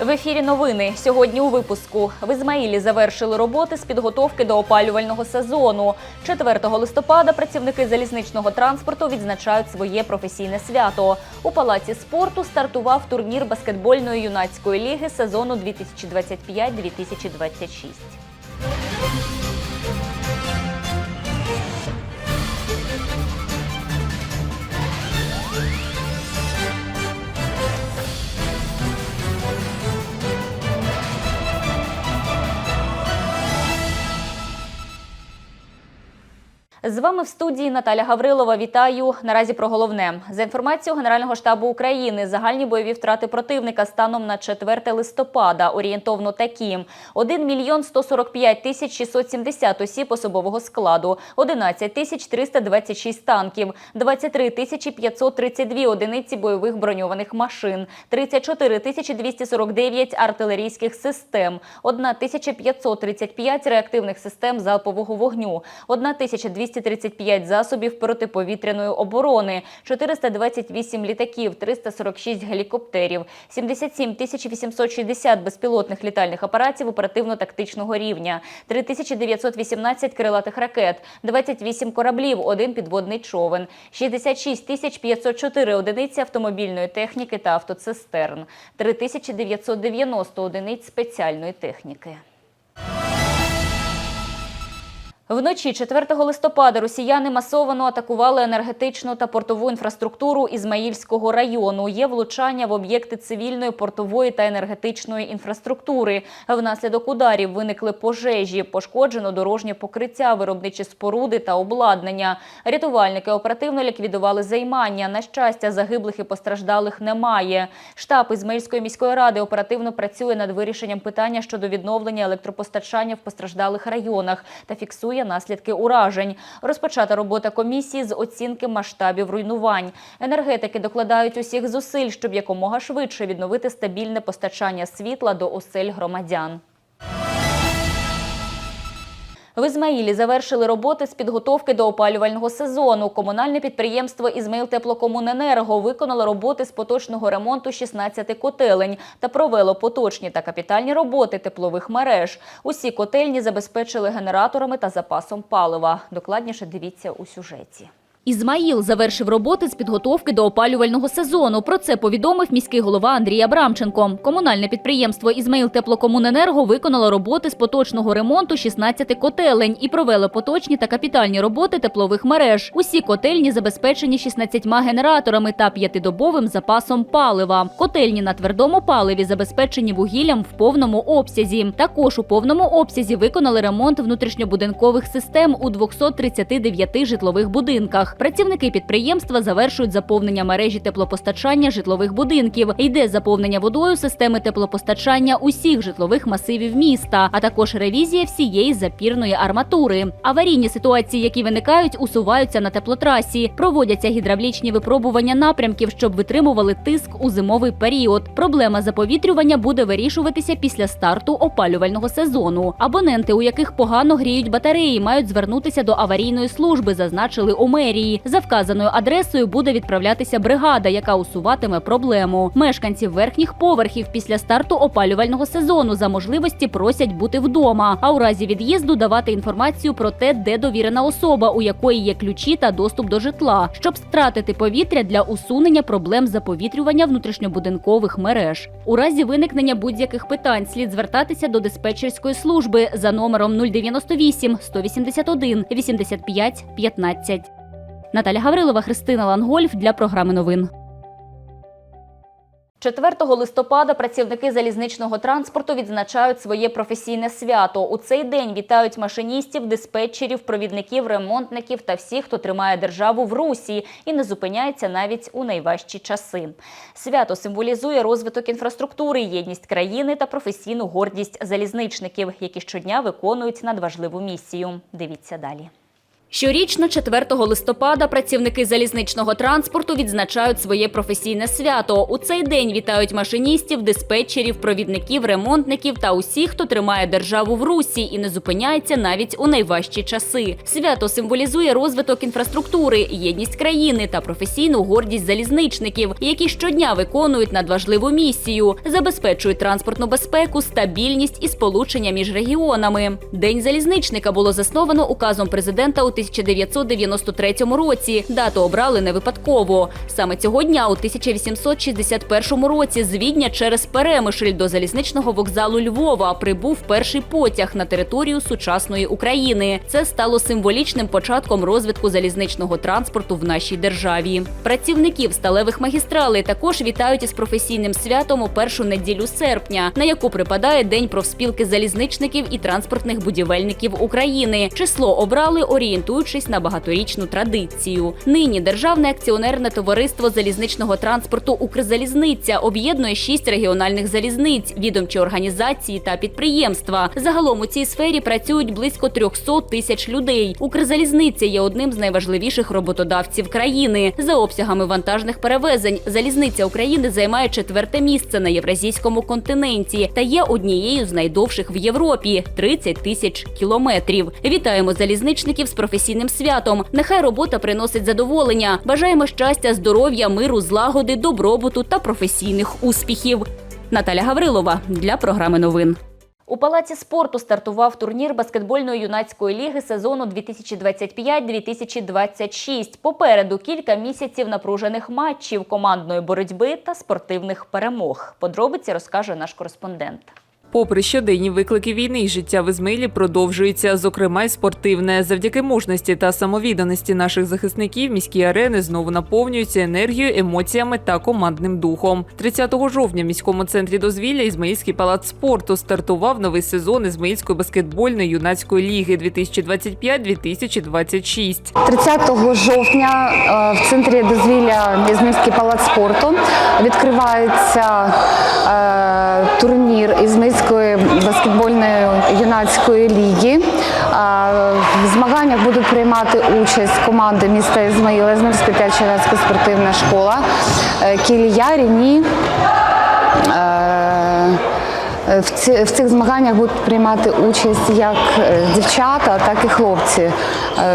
В ефірі новини сьогодні у випуску в Ізмаїлі завершили роботи з підготовки до опалювального сезону. 4 листопада працівники залізничного транспорту відзначають своє професійне свято. У палаці спорту стартував турнір баскетбольної юнацької ліги сезону 2025-2026. З вами в студії Наталя Гаврилова. Вітаю. Наразі про головне за інформацією Генерального штабу України. Загальні бойові втрати противника станом на 4 листопада орієнтовно такі: 1 мільйон 145 тисяч 670 осіб особового складу, 11 тисяч 326 танків, 23 тисячі 532 одиниці бойових броньованих машин, 34 тисячі 249 артилерійських систем, 1 тисяча 535 реактивних систем залпового вогню, 1 тисяча 235 засобів протиповітряної оборони, 428 літаків, 346 гелікоптерів, 77 тисяч 860 безпілотних літальних апаратів оперативно-тактичного рівня, 3918 крилатих ракет, 28 кораблів, один підводний човен, 66 тисяч 504 одиниці автомобільної техніки та автоцистерн, 3990 одиниць спеціальної техніки. Вночі 4 листопада росіяни масово атакували енергетичну та портову інфраструктуру Ізмаїльського району. Є влучання в об'єкти цивільної, портової та енергетичної інфраструктури. Внаслідок ударів виникли пожежі, пошкоджено дорожнє покриття, виробничі споруди та обладнання. Рятувальники оперативно ліквідували займання. На щастя, загиблих і постраждалих немає. Штаб Ізмаїльської міської ради оперативно працює над вирішенням питання щодо відновлення електропостачання в постраждалих районах та фіксує наслідки уражень. Розпочата робота комісії з оцінки масштабів руйнувань. Енергетики докладають усіх зусиль, щоб якомога швидше відновити стабільне постачання світла до осель громадян. В Ізмаїлі завершили роботи з підготовки до опалювального сезону. Комунальне підприємство «Ізмаїл Теплокомуненерго» виконало роботи з поточного ремонту 16 котелень та провело поточні та капітальні роботи теплових мереж. Усі котельні забезпечили генераторами та запасом палива. Докладніше дивіться у сюжеті. Ізмаїл завершив роботи з підготовки до опалювального сезону. Про це повідомив міський голова Андрій Абрамченко. Комунальне підприємство Ізмаїл Теплокомуненерго виконало роботи з поточного ремонту 16 котелень і провело поточні та капітальні роботи теплових мереж. Усі котельні забезпечені 16 генераторами та п'ятидобовим запасом палива. Котельні на твердому паливі забезпечені вугіллям в повному обсязі. Також у повному обсязі виконали ремонт внутрішньобудинкових систем у 239 житлових будинках. Працівники підприємства завершують заповнення мережі теплопостачання житлових будинків. Йде заповнення водою системи теплопостачання усіх житлових масивів міста, а також ревізія всієї запірної арматури. Аварійні ситуації, які виникають, усуваються на теплотрасі. Проводяться гідравлічні випробування напрямків, щоб витримували тиск у зимовий період. Проблема заповітрювання буде вирішуватися після старту опалювального сезону. Абоненти, у яких погано гріють батареї, мають звернутися до аварійної служби, зазначили у мерії. За вказаною адресою буде відправлятися бригада, яка усуватиме проблему. Мешканців верхніх поверхів після старту опалювального сезону за можливості просять бути вдома, а у разі від'їзду давати інформацію про те, де довірена особа, у якої є ключі та доступ до житла, щоб стратити повітря для усунення проблем заповітрювання внутрішньобудинкових мереж. У разі виникнення будь-яких питань слід звертатися до диспетчерської служби за номером 098 181 85 15. Наталя Гаврилова, Христина Лангольф для програми новин. 4 листопада працівники залізничного транспорту відзначають своє професійне свято. У цей день вітають машиністів, диспетчерів, провідників, ремонтників та всіх, хто тримає державу в русі і не зупиняється навіть у найважчі часи. Свято символізує розвиток інфраструктури, єдність країни та професійну гордість залізничників, які щодня виконують надважливу місію. Дивіться далі. Щорічно, 4 листопада, працівники залізничного транспорту відзначають своє професійне свято. У цей день вітають машиністів, диспетчерів, провідників, ремонтників та усіх, хто тримає державу в русі і не зупиняється навіть у найважчі часи. Свято символізує розвиток інфраструктури, єдність країни та професійну гордість залізничників, які щодня виконують надважливу місію, забезпечують транспортну безпеку, стабільність і сполучення між регіонами. День залізничника було засновано указом президента у 1993 році. Дату обрали не випадково. Саме цього дня, у 1861 році, з Відня через Перемишль до залізничного вокзалу Львова прибув перший потяг на територію сучасної України. Це стало символічним початком розвитку залізничного транспорту в нашій державі. Працівників сталевих магістралей також вітають із професійним святом у першу неділю серпня, на яку припадає День профспілки залізничників і транспортних будівельників України. Число обрали орієнтуючись на багаторічну традицію. Нині державне акціонерне товариство залізничного транспорту Укрзалізниця об'єднує шість регіональних залізниць, відомчі організації та підприємства. Загалом у цій сфері працюють близько 300 тисяч людей. Укрзалізниця є одним з найважливіших роботодавців країни. За обсягами вантажних перевезень залізниця України займає четверте місце на євразійському континенті та є однією з найдовших в Європі 30 тисяч кілометрів. Вітаємо залізничників з професійним святом. Нехай робота приносить задоволення. Бажаємо щастя, здоров'я, миру, злагоди, добробуту та професійних успіхів. Наталя Гаврилова для програми новин. У палаці спорту стартував турнір баскетбольної юнацької ліги сезону 2025-2026. Попереду кілька місяців напружених матчів, командної боротьби та спортивних перемог. Подробиці розкаже наш кореспондент. Попри щоденні виклики війни, життя в Ізмаїлі продовжується, зокрема й спортивне. Завдяки мужності та самовідданості наших захисників міські арени знову наповнюються енергією, емоціями та командним духом. 30 жовтня в міському центрі дозвілля Ізмаїльський палац спорту стартував новий сезон Ізмаїльської баскетбольної юнацької ліги 2025-2026. 30 жовтня е, в центрі дозвілля Ізмаїльський палац спорту відкривається е, турнір Ізмаїльської баскетбольної юнацької ліги. Е, В змаганнях будуть приймати участь команди міста Ізмаїла, Ізмаїльська юнацька спортивна школа, е, Кілія, Ріні. Е, в, цих змаганнях будуть приймати участь як е, дівчата, так і хлопці. Е,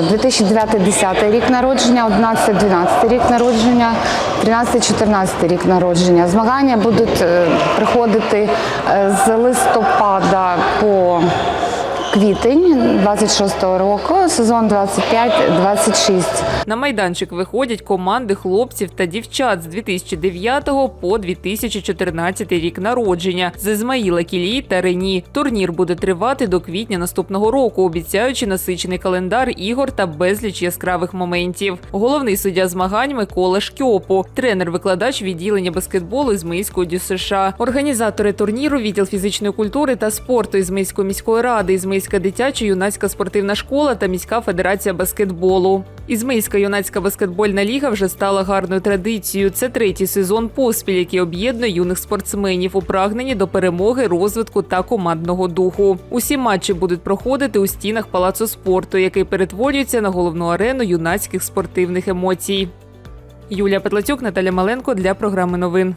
2009-10 рік народження, 11-12 рік народження, 13-14 рік народження. Змагання будуть е, приходити е, з листопада по квітень 26-го року, сезон 25-26. На майданчик виходять команди хлопців та дівчат з 2009 по 2014 рік народження з Ізмаїла Кілії та Рені. Турнір буде тривати до квітня наступного року, обіцяючи насичений календар ігор та безліч яскравих моментів. Головний суддя змагань Микола Шкьопу, тренер-викладач відділення баскетболу Ізмаїльського ДЮСШ. Організатори турніру, відділ фізичної культури та спорту Ізмаїльської міської ради, Ізмаїльська дитяча юнацька спортивна школа та міська федерація баскетболу. Ізмаїльська юнацька баскетбольна ліга вже стала гарною традицією. Це третій сезон поспіль, який об'єднує юних спортсменів у прагненні до перемоги, розвитку та командного духу. Усі матчі будуть проходити у стінах палацу спорту, який перетворюється на головну арену юнацьких спортивних емоцій. Юлія Петлацюк, Наталя Маленко для програми новин.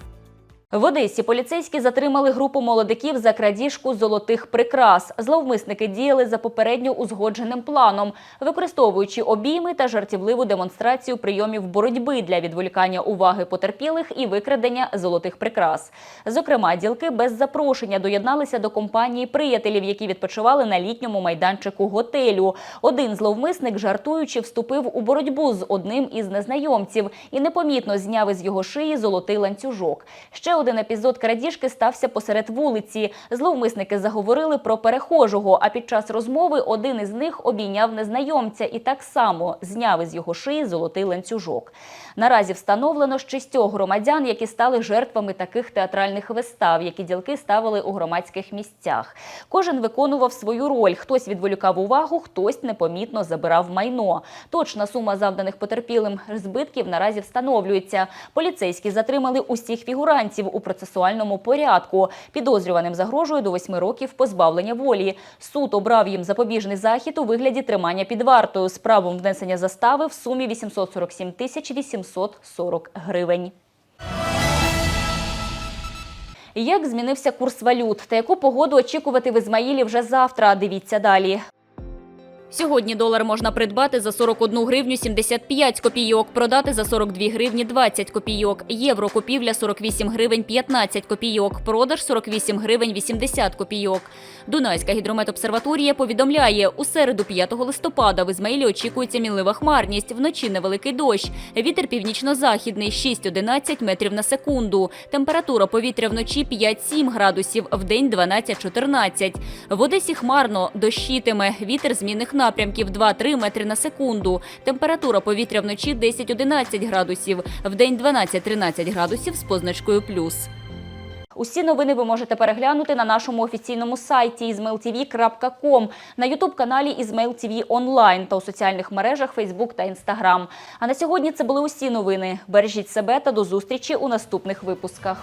В Одесі поліцейські затримали групу молодиків за крадіжку золотих прикрас. Зловмисники діяли за попередньо узгодженим планом, використовуючи обійми та жартівливу демонстрацію прийомів боротьби для відволікання уваги потерпілих і викрадення золотих прикрас. Зокрема, ділки без запрошення доєдналися до компанії приятелів, які відпочивали на літньому майданчику готелю. Один зловмисник, жартуючи, вступив у боротьбу з одним із незнайомців і непомітно зняв із його шиї золотий ланцюжок. Ще один епізод крадіжки стався посеред вулиці. Зловмисники заговорили про перехожого, а під час розмови один із них обійняв незнайомця і так само зняв із його шиї золотий ланцюжок. Наразі встановлено шістьох громадян, які стали жертвами таких театральних вистав, які ділки ставили у громадських місцях. Кожен виконував свою роль. Хтось відволікав увагу, хтось непомітно забирав майно. Точна сума завданих потерпілим збитків наразі встановлюється. Поліцейські затримали усіх фігурантів, у процесуальному порядку. Підозрюваним загрожує до 8 років позбавлення волі. Суд обрав їм запобіжний захід у вигляді тримання під вартою з правом внесення застави в сумі 847 тисяч 840 гривень. Як змінився курс валют та яку погоду очікувати в Ізмаїлі вже завтра? Дивіться далі. Сьогодні долар можна придбати за 41 гривню 75 копійок, продати за 42 гривні 20 копійок. Євро купівля 48 гривень 15 копійок, продаж 48 гривень 80 копійок. Дунайська гідрометобсерваторія повідомляє, у середу 5 листопада в Ізмаїлі очікується мінлива хмарність, вночі невеликий дощ. Вітер північно-західний 6-11 метрів на секунду. Температура повітря вночі 5-7 градусів, вдень 12-14. В Одесі хмарно, дощитиме, вітер змінних напрямків 2-3 метри на секунду. Температура повітря вночі 10-11 градусів, вдень 12-13 градусів з позначкою плюс. Усі новини ви можете переглянути на нашому офіційному сайті izmailtv.com, на ютуб-каналі Ізмейл онлайн та у соціальних мережах Фейсбук та Інстаграм. А на сьогодні це були усі новини. Бережіть себе та до зустрічі у наступних випусках.